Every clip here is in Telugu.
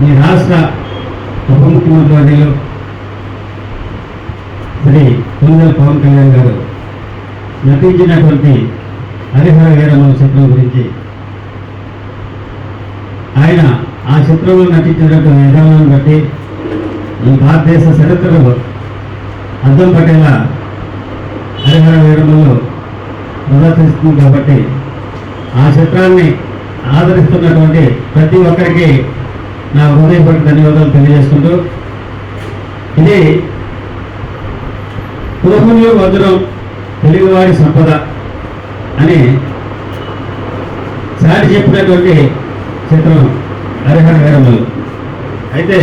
ఈ రాష్ట్ర ఉప ముఖ్యమంత్రి శ్రీ కుందల పవన్ కళ్యాణ్ గారు నటించినటువంటి హరిహర వీరమల చిత్రం గురించి ఆయన ఆ చిత్రంలో నటించినటువంటి విధానాన్ని బట్టి ఈ భారతదేశ చరిత్రలో అర్థం పట్టేలా హరిహర వీరమలు ప్రదర్శిస్తుంది కాబట్టి ఆ చిత్రాన్ని ఆదరిస్తున్నటువంటి ప్రతి ఒక్కరికి నా హృదయపూర్వక ధన్యవాదాలు తెలియజేసుకుంటూ ఇది పురహులు మధురం తెలుగువారి సంపద అని సాటి చెప్పినటువంటి చిత్రం హరిహర వీరమలు అయితే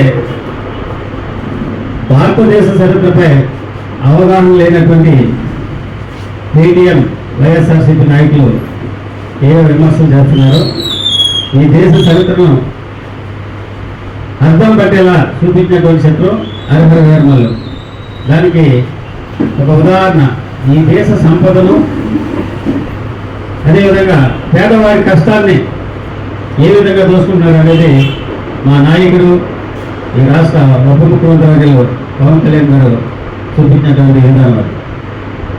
భారతదేశ చరిత్రపై అవగాహన లేనటువంటి కేటీఎం వైఎస్ఆర్సీపీ నాయకులు ఏ విమర్శలు చేస్తున్నారో ఈ దేశ చరిత్రను అర్థం పట్టేలా చూపించినటువంటి చిత్రం హరిహర వీరమల్లు దానికి ఒక ఉదాహరణ ఈ దేశ సంపదను అదేవిధంగా పేదవారి కష్టాన్ని ఏ విధంగా చూసుకుంటున్నారు అనేది మా నాయకుడు ఈ రాష్ట్ర ఉప ముఖ్యమంత్రి పవన్ కళ్యాణ్ గారు చూపించినటువంటి విధానం.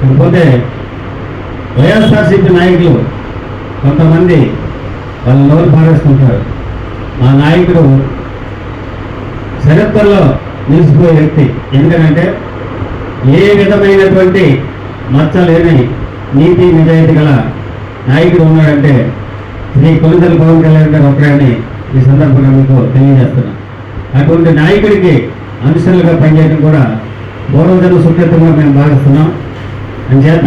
కాకపోతే వైఎస్ఆర్సీపీ నాయకులు కొంతమంది వాళ్ళ లోన్ పారేసుకుంటారు. మా నాయకుడు చరిత్రలో నిలిచిపోయే వ్యక్తి. ఎందుకంటే ఏ విధమైనటువంటి మచ్చలేని నీతి నిజాయితీ గల నాయకుడు ఉన్నాడంటే శ్రీ కొనిదల పవన్ కళ్యాణ్ గారు ఒక్కడని ఈ సందర్భంగా మీకు తెలియజేస్తున్నా. అటువంటి నాయకుడికి అనుసరులుగా పనిచేయడం కూడా పూర్వజన సుకృతంగా మేము భావిస్తున్నాం. చేత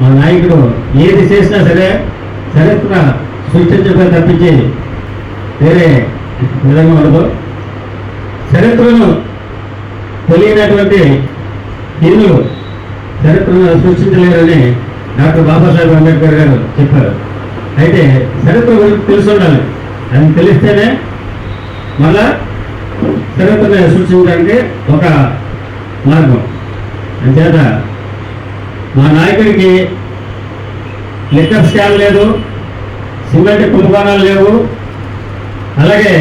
మా నాయకుడు ఏది చేసినా సరే చరిత్ర సృష్టించబడి తప్పించి వేరే విధంగా ఉండదు. చరిత్రను తెలియనటువంటి ఇల్లు చరిత్రను సృష్టించలేరని డాక్టర్ బాబాసాహెబ్ అంబేద్కర్ గారు చెప్పారు. అయితే చరిత్ర గురించి తెలిసి ఉండాలి. అది తెలిస్తేనే మళ్ళా చరిత్రను సృష్టించడానికి ఒక మార్గం. అంచేత మా నాయకుడికి లిక్కర్ స్కాన్ లేదు సిమెంట్ కుంభకోణాలు లేవు. అలాగే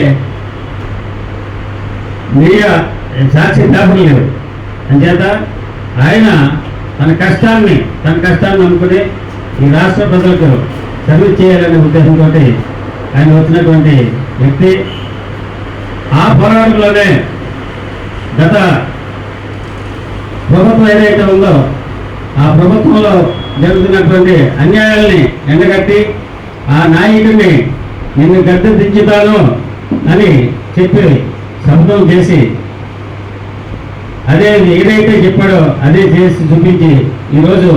మీడియా సాక్షి పేపర్లు లేవు అంచేత ఆయన తన కష్టాన్ని తన కష్టాన్ని అనుకుని ఈ రాష్ట్ర ప్రజలకు సర్వీస్ చేయాలనే ఉద్దేశంతో ఆయన వచ్చినటువంటి వ్యక్తి ఆ పోరాటంలోనే గత ప్రభుత్వం ఏదైతే ఉందో ఆ ప్రభుత్వంలో జరుగుతున్నటువంటి అన్యాయాల్ని ఎండగట్టి ఆ నాయకుడిని నిన్ను గద్దె దించుతాను అని చెప్పి శబ్దం చేసి అదే ఏదైతే చెప్పాడో అదే చేసి చూపించి ఈరోజు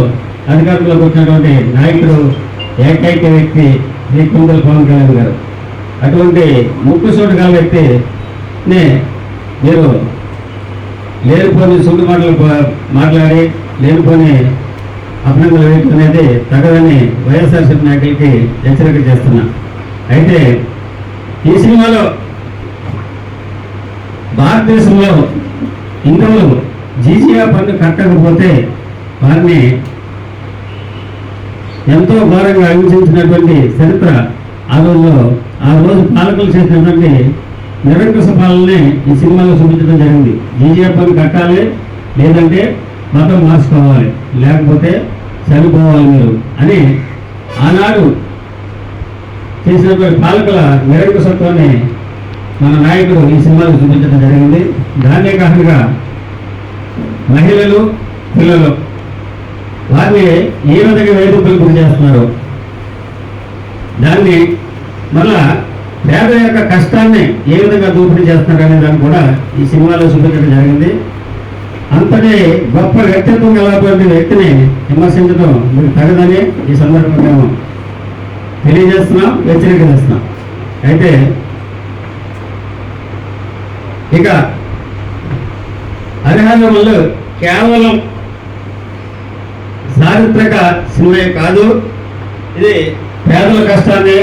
అధికారంలోకి వచ్చినటువంటి నాయకుడు ఏకైక వ్యక్తి శ్రీ కుందల పవన్ కళ్యాణ్ గారు. అటువంటి ముక్కు సూటు కాల వ్యక్తిని మీరు లేనిపోని సుండు మాటలు మాట్లాడి లేనిపోని అభినందనలు వేయటం అనేది తగదని వైఎస్ఆర్సీపీ నాయకులకి హెచ్చరిక చేస్తున్నా. అయితే ఈ సినిమాలో భారతదేశంలో హిందువులు జీజీఆ పన్ను కట్టకపోతే వారిని ఎంతో ఘోరంగా హింసించినటువంటి చరిత్ర ఆ రోజులో ఆ రోజు పాలకులు చేసినటువంటి నిరంకుశ పాలనే ఈ సినిమాలో చూపించడం జరిగింది. జీజీఆ పన్ను కట్టాలి లేదంటే మతం మార్చుకోవాలి లేకపోతే చనిపోవాలి మీరు అని ఆనాడు చేసినటువంటి పాలకుల నిరంకుశత్వాన్ని మన నాయకుడు ఈ సినిమాను చూపించడం జరిగింది. దాన్నే కాకుండా మహిళలు పిల్లలు వారిని ఏ విధంగా వేదికలు గురి చేస్తున్నారు దాన్ని మళ్ళా పేద యొక్క కష్టాన్ని ఏ విధంగా దోపిడీ చేస్తున్నారు అనే దాన్ని కూడా ఈ సినిమాలో చూపించడం జరిగింది. అంతటి గొప్ప వ్యక్తిత్వం గలటువంటి వ్యక్తిని విమర్శించడం మీకు తగదని ఈ సందర్భంగా మేము తెలియజేస్తున్నాం హెచ్చరిక చేస్తున్నాం. అయితే ఇక హరిహరములు కేవలం చారిత్రక సినిమా కాదు. ఇది పేదల కష్టాన్ని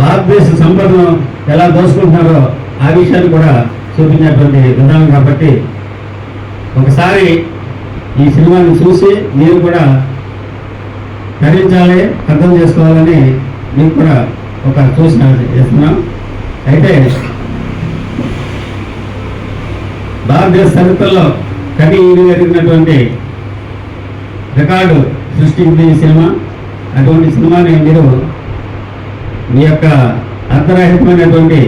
భారతదేశ సంపదను ఎలా దోసుకుంటున్నారో ఆ విషయాన్ని కూడా చూపించినటువంటి విధానం కాబట్టి ఒకసారి ఈ సినిమాని చూసి మీరు కూడా ధరించాలి అర్థం చేసుకోవాలని మీకు కూడా ఒక సూచన చేస్తున్నాం. అయితే భారతదేశ చరిత్రలో కవి జరిగినటువంటి రికార్డు సృష్టించిన ఈ సినిమా. అటువంటి సినిమాని మీరు మీ యొక్క అర్ధరహితమైనటువంటి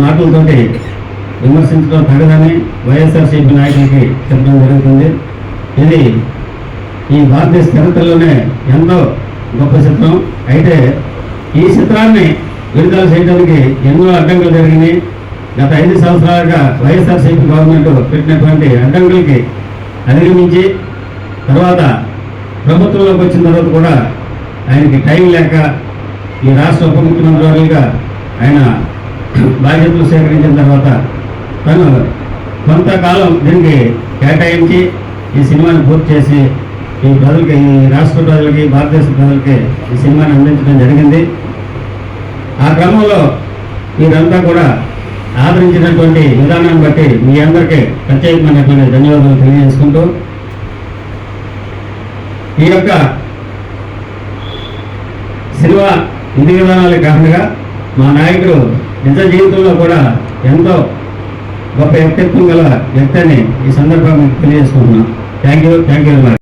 మాటలతోటి విమర్శించడం తగదని వైఎస్ఆర్సీపీ నాయకులకి చెప్పడం జరుగుతుంది. ఇది ఈ భారతదేశ చరిత్రలోనే ఎంతో గొప్ప చిత్రం. అయితే ఈ చిత్రాన్ని విడుదల చేయడానికి ఎన్నో అడ్డంకులు జరిగినాయి. గత ఐదు సంవత్సరాలుగా వైఎస్ఆర్సీపీ గవర్నమెంట్ పెట్టినటువంటి అడ్డంకులకి అధిగమించి తర్వాత ప్రభుత్వంలోకి వచ్చిన తర్వాత కూడా ఆయనకి టైం లేక ఈ రాష్ట్ర ఉప ముఖ్యమంత్రిగా ఆయన బాధ్యతలు సేకరించిన తర్వాత తను కొంతకాలం దీనికి కేటాయించి ఈ సినిమాని పూర్తి చేసి ఈ ప్రజలకి ఈ రాష్ట్ర ప్రజలకి భారతదేశ ప్రజలకి ఈ సినిమాని అందించడం జరిగింది. ఆ క్రమంలో మీరంతా కూడా ఆదరించినటువంటి విధానాన్ని బట్టి మీ అందరికీ ప్రత్యేకమైనటువంటి ధన్యవాదాలు తెలియజేసుకుంటూ ఈ యొక్క సినిమా విధి విధానాలే కాకుండా మా నాయకుడు నిజ జీవితంలో కూడా ఎంతో గొప్ప వ్యక్తిత్వం గల వ్యక్తి అని ఈ సందర్భంగా తెలియజేసుకుంటున్నాం. Thank you thank you very much